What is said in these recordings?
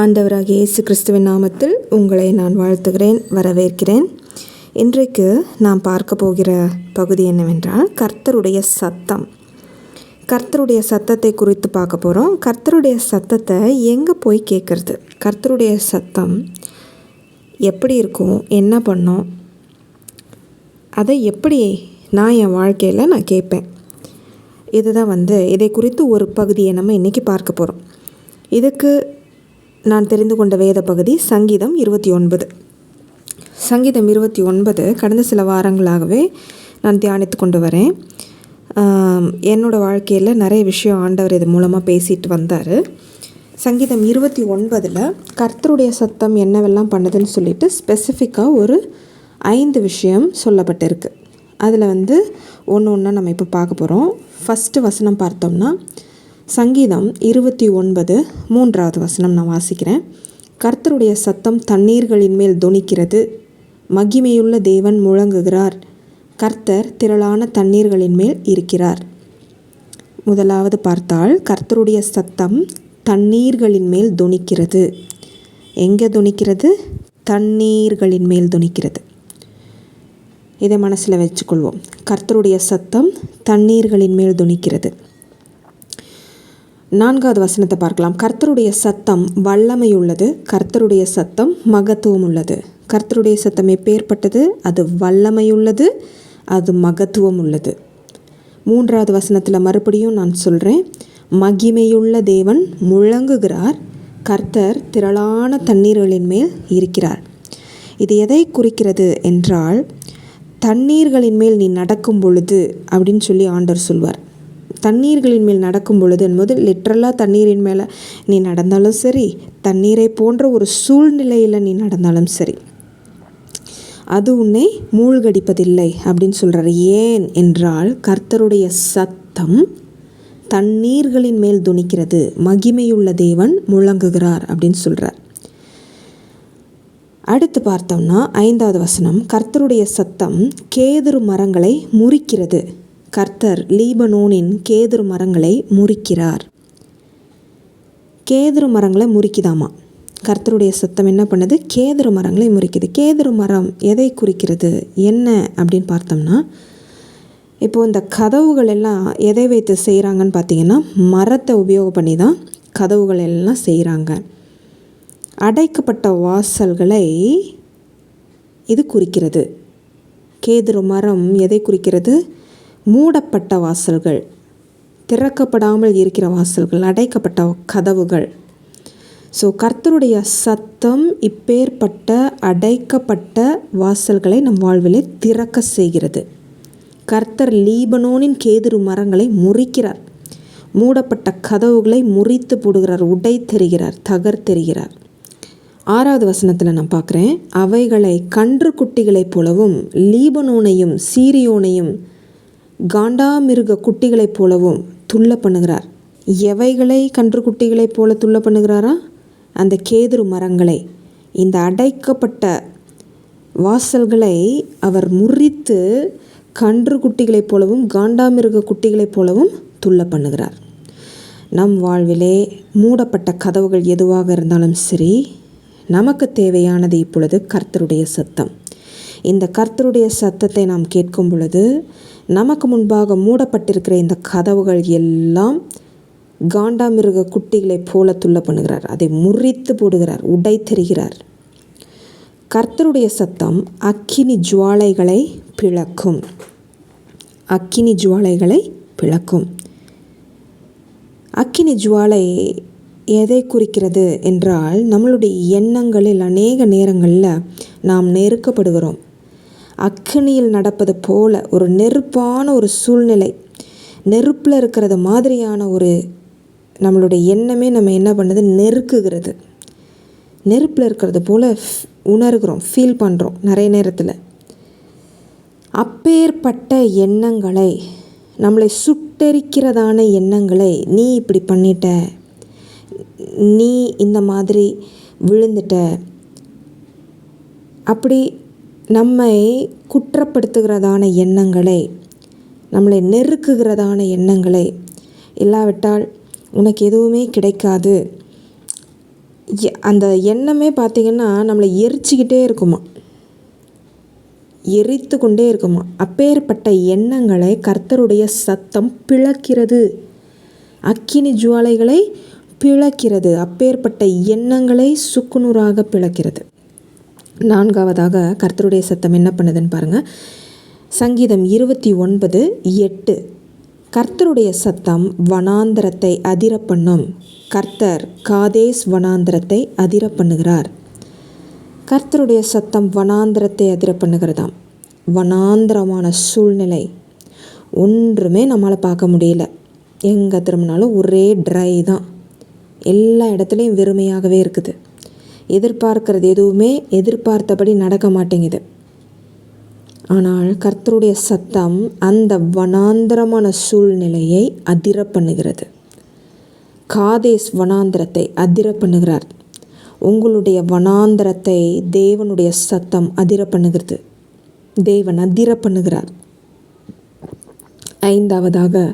ஆண்டவராக இயேசு கிறிஸ்துவின் நாமத்தில் உங்களை நான் வாழ்த்துகிறேன் வரவேற்கிறேன். இன்றைக்கு நாம் பார்க்க போகிற பகுதி என்னவென்றால் கர்த்தருடைய சத்தம். கர்த்தருடைய சத்தத்தை குறித்து பார்க்க போகிறோம் கர்த்தருடைய சத்தத்தை எங்கே போய் கேட்குறது கர்த்தருடைய சத்தம் எப்படி இருக்கும்? என்ன பண்ணும்? அதை எப்படி நான் என் வாழ்க்கையில் நான் கேட்பேன் இதுதான் வந்து இதை குறித்து ஒரு பகுதியை நம்ம இன்றைக்கி பார்க்க போகிறோம் இதுக்கு நான் தெரிந்து கொண்ட வேத பகுதி சங்கீதம் இருபத்தி ஒன்பது. சங்கீதம் இருபத்தி ஒன்பது கடந்த சில வாரங்களாகவே நான் தியானித்து கொண்டு வரேன். என்னோட வாழ்க்கையில் நிறைய விஷயம் ஆண்டவர் இது மூலமாக பேசிட்டு வந்தார். சங்கீதம் இருபத்தி ஒன்பதில் கர்த்தருடைய சத்தம் என்னவெல்லாம் பண்ணுதுன்னு சொல்லிட்டு ஸ்பெசிஃபிக்காக ஒரு ஐந்து விஷயம் சொல்லப்பட்டிருக்கு. அதில் வந்து ஒன்று ஒன்றா நம்ம இப்போ பார்க்க போகிறோம் ஃபஸ்ட்டு வசனம் பார்த்தோம்னா சங்கீதம் இருபத்தி ஒன்பது மூன்றாவது வசனம் நான் வாசிக்கிறேன். கர்த்தருடைய சத்தம் தண்ணீர்களின் மேல் துணிக்கிறது. மகிமையுள்ள தேவன் முழங்குகிறார். கர்த்தர் திரளான தண்ணீர்களின் மேல் இருக்கிறார். முதலாவது பார்த்தால் கர்த்தருடைய சத்தம் தண்ணீர்களின் மேல் துணிக்கிறது. எங்கே துணிக்கிறது? தண்ணீர்களின் மேல் துணிக்கிறது. இதை மனசில் வச்சுக்கொள்வோம். கர்த்தருடைய சத்தம் தண்ணீர்களின் மேல் துணிக்கிறது. நான்காவது வசனத்தை பார்க்கலாம். கர்த்தருடைய சத்தம் வல்லமை உள்ளது கர்த்தருடைய சத்தம் மகத்துவம் உள்ளது கர்த்தருடைய சத்தம் எப்பேற்பட்டது? அது வல்லமை உள்ளது அது மகத்துவம் உள்ளது மூன்றாவது வசனத்தில் மறுபடியும் நான் சொல்கிறேன் மகிமையுள்ள தேவன் முழங்குகிறார். கர்த்தர் திரளான தண்ணீர்களின் மேல் இருக்கிறார். இது எதை குறிக்கிறது என்றால் தண்ணீர்களின் மேல் நீ நடக்கும் பொழுது அப்படின்னு சொல்லி ஆண்டவர் சொல்வார். தண்ணீர்களின் மேல் நடக்கும் பொழுது என்பது லிட்ரலாக தண்ணீரின் மேலே நீ நடந்தாலும் சரி தண்ணீரை போன்ற ஒரு சூழ்நிலையில் நீ நடந்தாலும் சரி அது உன்னை மூழ்கடிப்பதில்லை அப்படின்னு சொல்கிறார் ஏன் என்றால் கர்த்தருடைய சத்தம் தண்ணீர்களின் மேல் துணிக்கிறது. மகிமையுள்ள தேவன் முழங்குகிறார் அப்படின்னு சொல்கிறார் அடுத்து பார்த்தோம்னா ஐந்தாவது வசனம் கர்த்தருடைய சத்தம் கேதுரு மரங்களை முறிக்கிறது. கர்த்தர் லீபனோனின் கேதுரு மரங்களை முறிக்கிறார். கேதுரு மரங்களை முறிக்குதாமா? கர்த்தருடைய சத்தம் என்ன பண்ணுது? கேதுரு மரங்களை முறிக்குது. கேதுரு மரம் எதை குறிக்கிறது? என்ன? அப்படின்னு பார்த்தோம்னா இப்போது இந்த கதவுகள் எல்லாம் எதை வைத்து செய்கிறாங்கன்னு பார்த்தீங்கன்னா மரத்தை உபயோகம் பண்ணி தான் கதவுகள் எல்லாம் செய்கிறாங்க அடைக்கப்பட்ட வாசல்களை இது குறிக்கிறது. கேதுரு மரம் எதை குறிக்கிறது? மூடப்பட்ட வாசல்கள் திறக்கப்படாமல் இருக்கிற வாசல்கள் அடைக்கப்பட்ட கதவுகள். ஸோ கர்த்தருடைய சத்தம் இப்பேற்பட்ட அடைக்கப்பட்ட வாசல்களை நம் வாழ்விலே திறக்க செய்கிறது. கர்த்தர் லீபனோனின் கேதுரு மரங்களை முறிக்கிறார். மூடப்பட்ட கதவுகளை முறித்து போடுகிறார் உடை தெரிகிறார் தகர் தெரிகிறார். ஆறாவது வசனத்தில் நான் பார்க்குறேன் அவைகளை கன்று குட்டிகளைப் போலவும் லீபனோனையும் சீரியோனையும் காண்டாமிருக குட்டிகளைப் போலவும் துள்ள பண்ணுகிறார் எவைகளை கன்று குட்டிகளைப் போல துள்ள பண்ணுகிறாரா அந்த கேதுரு மரங்களை. இந்த அடைக்கப்பட்ட வாசல்களை அவர் முறித்து கன்று குட்டிகளைப் போலவும் காண்டாமிருக குட்டிகளைப் போலவும் துள்ள பண்ணுகிறார் நம் வாழ்விலே மூடப்பட்ட கதவுகள் எதுவாக இருந்தாலும் சரி நமக்கு தேவையானது இப்பொழுது கர்த்தருடைய சத்தம். இந்த கர்த்தருடைய சத்தத்தை நாம் கேட்கும் பொழுது நமக்கு முன்பாக மூடப்பட்டிருக்கிற இந்த கதவுகள் எல்லாம் காண்டாமிருக குட்டிகளைப் போல துள்ள பண்ணுகிறார் அதை முறித்து போடுகிறார் உடைத்தெறிகிறார். கர்த்தருடைய சத்தம் அக்கினி ஜுவாலைகளை பிளக்கும். அக்கினி ஜுவாலைகளை பிளக்கும். அக்கினி ஜுவாலை எதை குறிக்கிறது என்றால் நம்மளுடைய எண்ணங்களில் அநேக நேரங்களில் நாம் நெருக்கப்படுகிறோம். அக்கினியில் நடப்பது போல ஒரு நெருப்பான ஒரு சூழ்நிலை. நெருப்பில் இருக்கிறது மாதிரியான ஒரு நம்மளுடைய எண்ணமே நம்ம என்ன பண்ணுது? நெருக்குகிறது. நெருப்பில் இருக்கிறது போல் உணர்கிறோம் ஃபீல் பண்ணுறோம் நிறைய நேரத்தில். அப்பேற்பட்ட எண்ணங்களை நம்மளை சுட்டெரிக்கிறதான எண்ணங்களை நீ இப்படி பண்ணிட்ட. நீ இந்த மாதிரி விழுந்துட்ட. அப்படி நம்மை குற்றப்படுத்துகிறதான எண்ணங்களை நம்மளை நெருக்குகிறதான எண்ணங்களை இல்லாவிட்டால் உனக்கு எதுவுமே கிடைக்காது. எ- அந்த எண்ணமே பார்த்திங்கன்னா நம்மளை எரிச்சிக்கிட்டே இருக்குமா? எரித்து கொண்டே இருக்குமா? அப்பேற்பட்ட எண்ணங்களை கர்த்தருடைய சத்தம் பிளக்கிறது. அக்கினி ஜுவாலைகளை பிளக்கிறது. அப்பேற்பட்ட எண்ணங்களை சுக்குநூறாக பிளக்கிறது. நான்காவதாக கர்த்தருடைய சத்தம் என்ன பண்ணுதுன்னு பாருங்கள் சங்கீதம் இருபத்தி ஒன்பது எட்டு. கர்த்தருடைய சத்தம் வனாந்தரத்தை அதிர பண்ணும் கர்த்தர் காதேஸ் வனாந்தரத்தை அதிர பண்ணுகிறார் கர்த்தருடைய சத்தம் வனாந்திரத்தை அதிர பண்ணுகிறதாம் வனாந்திரமான சூழ்நிலை. ஒன்றுமே நம்மளால் பார்க்க முடியல. எங்கே திரும்பினாலும் ஒரே ட்ரை தான். எல்லா இடத்துலையும் வெறுமையாகவே இருக்குது. எதிர்பார்க்கிறது எதுவுமே எதிர்பார்த்தபடி நடக்க மாட்டேங்குது. ஆனால் கர்த்தருடைய சத்தம் அந்த வனாந்திரமான சூழ்நிலையை அதிர பண்ணுகிறது காதேஸ் வனாந்திரத்தை அதிர பண்ணுகிறார் உங்களுடைய வனாந்திரத்தை தேவனுடைய சத்தம் அதிர பண்ணுகிறது தேவன் அதிர பண்ணுகிறார் ஐந்தாவதாக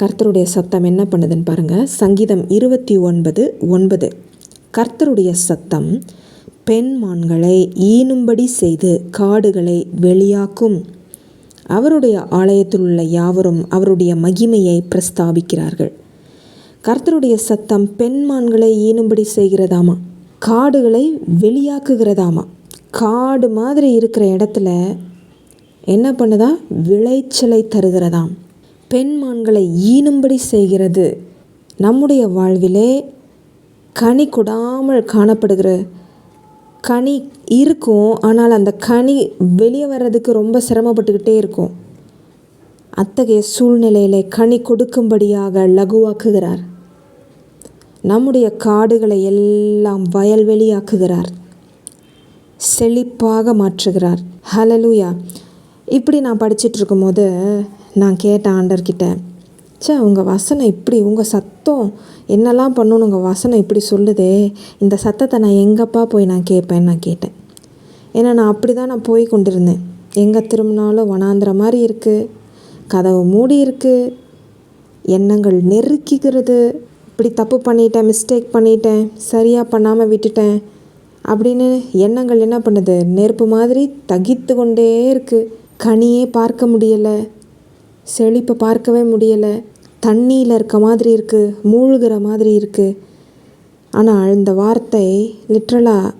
கர்த்தருடைய சத்தம் என்ன பண்ணுதுன்னு பாருங்கள் சங்கீதம் இருபத்தி ஒன்பது ஒன்பது. கர்த்தருடைய சத்தம் பெண்மான்களை ஈனும்படி செய்து காடுகளை வெளியாக்கும். அவருடைய ஆலயத்தில் உள்ள யாவரும் அவருடைய மகிமையை பிரஸ்தாபிக்கிறார்கள். கர்த்தருடைய சத்தம் பெண்மான்களை ஈனும்படி செய்கிறதாமா? காடுகளை வெளியாக்குகிறதாமா? காடு மாதிரி இருக்கிற இடத்துல என்ன பண்ணுதா? விளைச்சலை தருகிறதாம். பெண்மான்களை ஈனும்படி செய்கிறது. நம்முடைய வாழ்விலே கனி கொடாமல் காணப்படுகிற கனி இருக்கும் ஆனால் அந்த கனி வெளியே வர்றதுக்கு ரொம்ப சிரமப்பட்டுக்கிட்டே இருக்கும். அத்தகைய சூழ்நிலையில் கனி கொடுக்கும்படியாக லகுவாக்குகிறார். நம்முடைய காடுகளை எல்லாம் வயல்வெளியாக்குகிறார் செழிப்பாக மாற்றுகிறார். ஹலலூயா இப்படி நான் படிச்சுட்டு இருக்கும்போது நான் கேட்டேன் ஆண்டர்கிட்ட ச்சே உங்கள் வசனம் இப்படி உங்கள் சத்தம் என்னெல்லாம் பண்ணணும் உங்கள் வசனம் இப்படி சொல்லுதே இந்த சத்தத்தை நான் எங்கப்பா போய் நான் கேட்பேன்னு நான் கேட்டேன். ஏன்னா நான் அப்படி தான் நான் போய் கொண்டிருந்தேன். எங்கே திரும்பினாலும் வனாந்திர மாதிரி இருக்குது கதவு மூடி இருக்குது எண்ணங்கள் நெருக்கிக்கிறது இப்படி தப்பு பண்ணிட்டேன் மிஸ்டேக் பண்ணிட்டேன் சரியாக பண்ணாமல் விட்டுட்டேன் அப்படின்னு எண்ணங்கள் என்ன பண்ணுது? நெருப்பு மாதிரி தகித்து கொண்டே இருக்குது கனியே பார்க்க முடியலை செழிப்பை பார்க்கவே முடியலை. தண்ணியில் இருக்க மாதிரி இருக்குது மூழ்கிற மாதிரி இருக்குது ஆனால் இந்த வார்த்தை லிட்ரலாக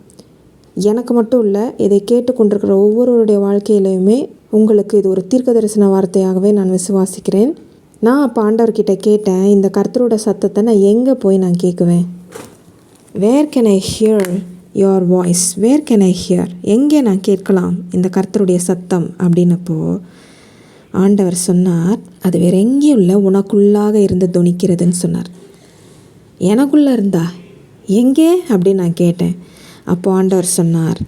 எனக்கு மட்டும் இல்லை இதை கேட்டுக்கொண்டிருக்கிற ஒவ்வொருவருடைய வாழ்க்கையிலையுமே உங்களுக்கு இது ஒரு தீர்க்க தரிசன வார்த்தையாகவே நான் விசுவாசிக்கிறேன். நான் அப்போ ஆண்டவர்கிட்ட கேட்டேன் இந்த கர்த்தரோட சத்தத்தை நான் எங்கே போய் நான் கேட்குவேன் where can I hear your voice where can I hear எங்கே நான் கேட்கலாம் இந்த கர்த்தருடைய சத்தம் அப்படின்னப்போ ஆண்டவர் சொன்னார் அது வேற எங்கேயும் இல்லை உனக்குள்ளாக இருந்து துணிக்கிறதுன்னு சொன்னார். எனக்குள்ளே இருந்தா? எங்கே? அப்படின்னு நான் கேட்டேன். அப்போ ஆண்டவர் சொன்னார்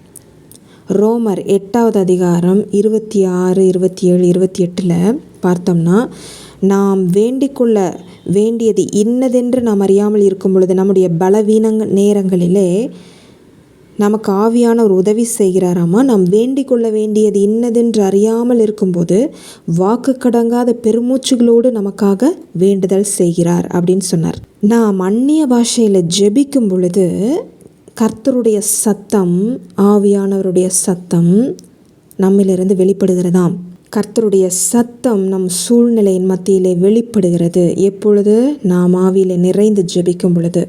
ரோமர் எட்டாவது அதிகாரம் இருபத்தி ஆறு இருபத்தி ஏழு இருபத்தி எட்டில் பார்த்தோம்னா நாம் வேண்டிக்கொள்ள வேண்டியது இன்னதென்று நாம் அறியாமல் இருக்கும் பொழுது நம்முடைய பலவீனங்க நேரங்களிலே நமக்கு ஆவியான ஒரு உதவி செய்கிறாராமா நாம் வேண்டிக் கொள்ள வேண்டியது இன்னதென்று அறியாமல் இருக்கும்போது வாக்கு கடங்காத பெருமூச்சுகளோடு நமக்காக வேண்டுதல் செய்கிறார் அப்படின்னு சொன்னார். நாம் அந்நிய பாஷையில் ஜெபிக்கும் பொழுது கர்த்தருடைய சத்தம் ஆவியானவருடைய சத்தம் நம்மிலிருந்து வெளிப்படுகிறதாம். கர்த்தருடைய சத்தம் நம் சூழ்நிலையின் மத்தியிலே வெளிப்படுகிறது. எப்பொழுது? நாம் ஆவியில் நிறைந்து ஜெபிக்கும் பொழுது.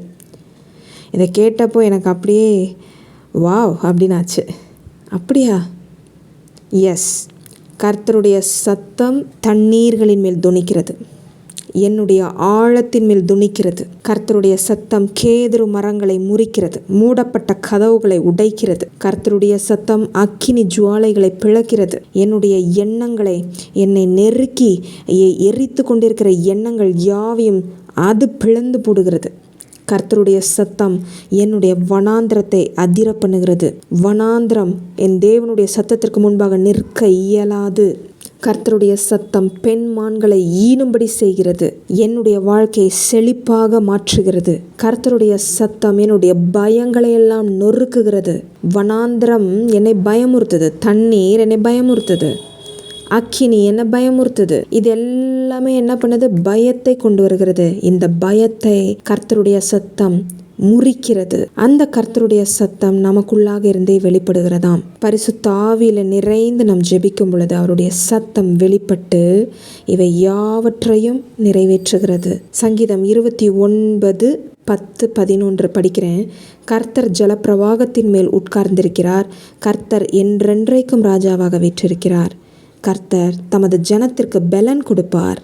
இதை கேட்டப்போ எனக்கு அப்படியே வாவ் அப்படின்னாச்சு அப்படியா? எஸ் கர்த்தருடைய சத்தம் தண்ணீர்களின் மேல் துணிக்கிறது. என்னுடைய ஆழத்தின் மேல் துணிக்கிறது. கர்த்தருடைய சத்தம் கேதுரு மரங்களை முறிக்கிறது. மூடப்பட்ட கதவுகளை உடைக்கிறது. கர்த்தருடைய சத்தம் அக்கினி ஜுவாலைகளை பிளக்கிறது. என்னுடைய எண்ணங்களை என்னை நெருக்கி எரித்து கொண்டிருக்கிற எண்ணங்கள் யாவையும் அது பிளந்து போடுகிறது. கர்த்தருடைய சத்தம் என்னுடைய வனாந்திரத்தை அதிர பண்ணுகிறது வனாந்திரம் என் தேவனுடைய சத்தத்திற்கு முன்பாக நிற்க இயலாது. கர்த்தருடைய சத்தம் பெண் மான்களை ஈனும்படி செய்கிறது. என்னுடைய வாழ்க்கையை செழிப்பாக மாற்றுகிறது. கர்த்தருடைய சத்தம் என்னுடைய பயங்களை எல்லாம் நொறுக்குகிறது. வனாந்திரம் என்னை பயமுறுத்துது. தண்ணீர் என்னை பயமுறுத்துது. அக்கினி என்ன பயமுறுத்துது? இது எல்லாமே என்ன பண்ணுது? பயத்தை கொண்டு வருகிறது. இந்த பயத்தை கர்த்தருடைய சத்தம் முறிக்கிறது. அந்த கர்த்தருடைய சத்தம் நமக்குள்ளாக இருந்தே வெளிப்படுகிறதாம். பரிசுத்த தாவியில் நிறைந்து நாம் ஜெபிக்கும் பொழுது அவருடைய சத்தம் வெளிப்பட்டு இவை யாவற்றையும் நிறைவேற்றுகிறது. சங்கீதம் இருபத்தி ஒன்பது பத்து பதினொன்று படிக்கிறேன். கர்த்தர் ஜலப்பிரவாகத்தின் மேல் உட்கார்ந்திருக்கிறார். கர்த்தர் என்றென்றைக்கும் ராஜாவாக வீற்றிருக்கிறார். கர்த்தர் தமது ஜனத்திற்கு பலன் கொடுப்பார்.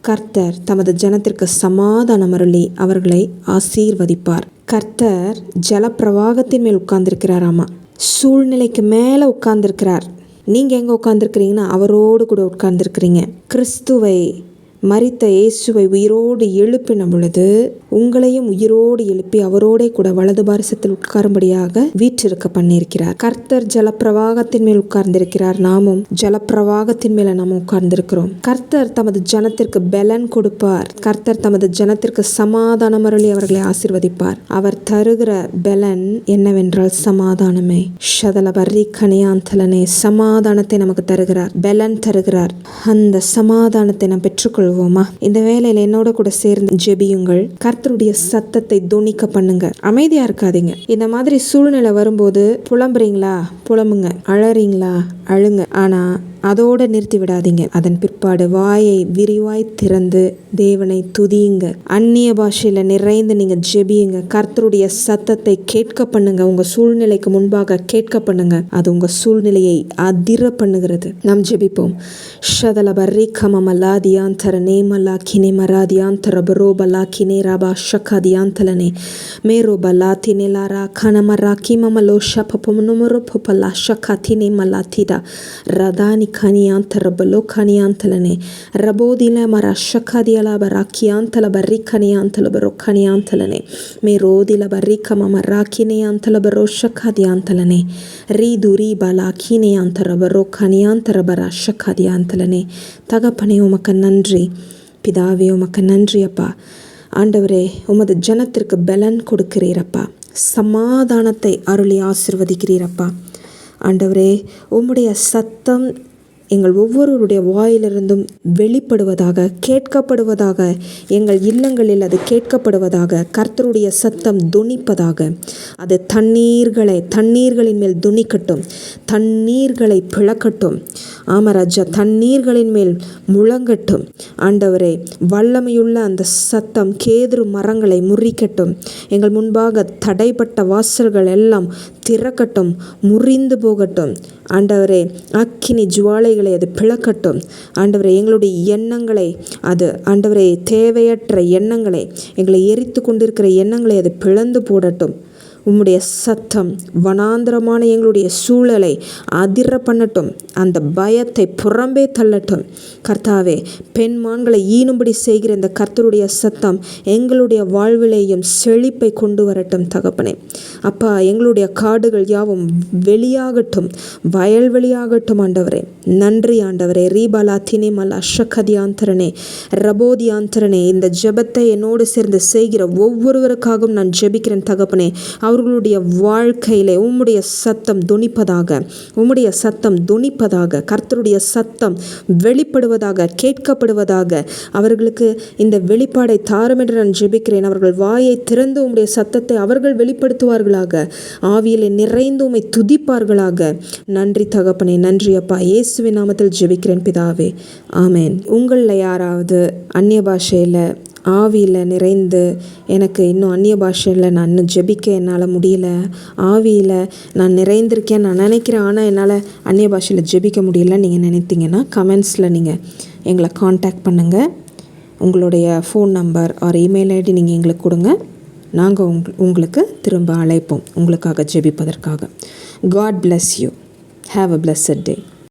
கர்த்தர் தமது ஜனத்திற்கு சமாதானம் அருளி அவர்களை ஆசீர்வதிப்பார். கர்த்தர் ஜலப்பிரவாகத்தின் மேல் உட்கார்ந்திருக்கிறாராமா? சூழ்நிலைக்கு மேலே உட்கார்ந்திருக்கிறார். நீங்கள் எங்கே உட்கார்ந்துருக்கிறீங்கன்னா அவரோடு கூட உட்கார்ந்துருக்கிறீங்க. கிறிஸ்துவை மரித்த இயேசுவை உயிரோடு எழுப்பின பொழுது உங்களையும் உயிரோடு எழுப்பி அவரோடே கூட வலது பாரசத்தில் உட்காரும்படியாக வீற்றிருக்க பண்ணியிருக்கிறார். கர்த்தர் ஜலப்பிரவாகத்தின் மேல் உட்கார்ந்திருக்கிறார். நாமும் ஜலப்பிரவாகத்தின் மேல நாம் உட்கார்ந்திருக்கிறோம். கர்த்தர் தமது ஜனத்திற்கு பலன் கொடுப்பார். கர்த்தர் தமது ஜனத்திற்கு சமாதானம் அருளி அவர்களை ஆசிர்வதிப்பார். அவர் தருகிற பலன் என்னவென்றால் சமாதானமே. ஷதல பர்ரி கனியாந்தலனே சமாதானத்தை நமக்கு தருகிறார். பலன் தருகிறார். அந்த சமாதானத்தை நாம் பெற்றுக்கொள்வோம். கொள்வோமா? இந்த வேலையில என்னோட கூட சேர்ந்து ஜெபியுங்கள் கர்த்தருடைய சத்தத்தை துணிக்க பண்ணுங்க. அமைதியா இருக்காதீங்க. இந்த மாதிரி சூழ்நிலை வரும்போது புலம்புறீங்களா? புலம்புங்க. அழறீங்களா அழுங்க. ஆனா அதோடு நிறுத்தி விடாதீங்க அதன் பிற்பாடு வாயை விரிவாய் திறந்து தேவனை துதியுங்க. அந்நிய பாஷையில் நிறைந்து நீங்கள் ஜெபியுங்க. கர்த்தருடைய சத்தத்தை கேட்க பண்ணுங்க. உங்கள் சூழ்நிலைக்கு முன்பாக கேட்க பண்ணுங்க. அது உங்கள் சூழ்நிலையை அதிர பண்ணுகிறது நாம் ஜெபிப்போம். ஷதல பர்ரி கமமலா தியாந்தர நேமலா கினே மரா தியாந்தர பரோ கினே ராபா ஷக்கா தியாந்தலனே மேரோ பலா தினே கனமரா கிமமலோ ஷபபமுனுமரோ பொப்பலா ஷக்கா தினே மலா திதா ரதானி kaniantala bolo kaniantalane rabodile marasha kadiala barakiantala barri kaniantala baro kaniantalane merodila barrika mamarakineantala baro shakadiantalane riduri balakineantara baro kaniantara barasha kadiantalane தகப்பனே உமக்கு நன்றி பிதாவே உமக்கு நன்றி அப்பா ஆண்டவரே உமது ஜனத்திற்கு பலன் கொடுக்கிறீரப்பா சமாதானத்தை அருளி ஆசிர்வதிக்கிறீரப்பா ஆண்டவரே உம்முடைய சத்தம் எங்கள் ஒவ்வொருவருடைய வாயிலிருந்தும் வெளிப்படுவதாக கேட்கப்படுவதாக எங்கள் இல்லங்களில் அது கேட்கப்படுவதாக கர்த்தருடைய சத்தம் துணிப்பதாக. அது தண்ணீர்களை தண்ணீர்களின் மேல் துணிக்கட்டும் தண்ணீர்களை பிளக்கட்டும். ஆமராஜா தண்ணீர்களின் மேல் முழங்கட்டும். ஆண்டவரே வல்லமையுள்ள அந்த சத்தம் கேதுரு மரங்களை முறிக்கட்டும். எங்கள் முன்பாக தடைப்பட்ட வாசல்கள் எல்லாம் திறக்கட்டும் முறிந்து போகட்டும். ஆண்டவரே அக்கினி ஜுவாலைகளை அது பிளக்கட்டும். ஆண்டவரே எங்களுடைய எண்ணங்களை அது ஆண்டவரே தேவையற்ற எண்ணங்களை எங்களை எரித்து கொண்டிருக்கிற எண்ணங்களை அது பிளந்து போடட்டும். உம்முடைய சத்தம் வனாந்திரமான எங்களுடைய சூழலை அதிர பண்ணட்டும் அந்த பயத்தை புறம்பே தள்ளட்டும். கர்த்தாவே பெண்மான்களை ஈனும்படி செய்கிற இந்த கர்த்தருடைய சத்தம் எங்களுடைய வாழ்விலேயும் செழிப்பை கொண்டு வரட்டும் தகப்பனே. அப்பா எங்களுடைய காடுகள் யாவும் வெளியாகட்டும் வயல்வெளியாகட்டும் ஆண்டவரே. நன்றி ஆண்டவரே. ரீபாலா தினிமலா ஷக்கதியாந்தரனே ரபோதியாந்தரனே இந்த ஜெபத்தை என்னோடு சேர்ந்து செய்கிற ஒவ்வொருவருக்காகவும் நான் ஜெபிக்கிறேன் தகப்பனே. அவர்களுடைய வாழ்க்கையிலே உம்முடைய சத்தம் துணிப்பதாக உம்முடைய சத்தம் துணிப்பதாக கர்த்தருடைய சத்தம் வெளிப்படுவதாக கேட்கப்படுவதாக அவர்களுக்கு இந்த வெளிப்பாடை தாரும் என்று நான் ஜெபிக்கிறேன். அவர்கள் வாயை திறந்து உம்முடைய சத்தத்தை அவர்கள் வெளிப்படுத்துவார்களாக. ஆவியிலே நிறைந்து உம்மை துதிப்பார்களாக. நன்றி தகப்பனே நன்றி அப்பா. இயேசுவின் நாமத்தில் ஜெபிக்கிறேன் பிதாவே. ஆமேன். உங்களில் யாராவது அந்நிய பாஷையில் ஆவியில் நிறைந்து எனக்கு இன்னும் அந்நிய பாஷையில் நான் இன்னும் ஜெபிக்க என்னால் முடியல. ஆவியில் நான் நிறைந்திருக்கேன். நான் நினைக்கிறேன் ஆனால் என்னால் அந்நிய பாஷையில் ஜெபிக்க முடியல நீங்கள் நினைத்தீங்கன்னா கமெண்ட்ஸில் நீங்கள் எங்களை காண்டாக்ட் பண்ணுங்கள் உங்களுடைய phone number or email ID நீங்கள் எங்களுக்கு கொடுங்க. நாங்கள் உங் உங்களுக்கு திரும்ப அழைப்போம். உங்களுக்காக ஜெபிப்பதற்காக. God bless you have a blessed day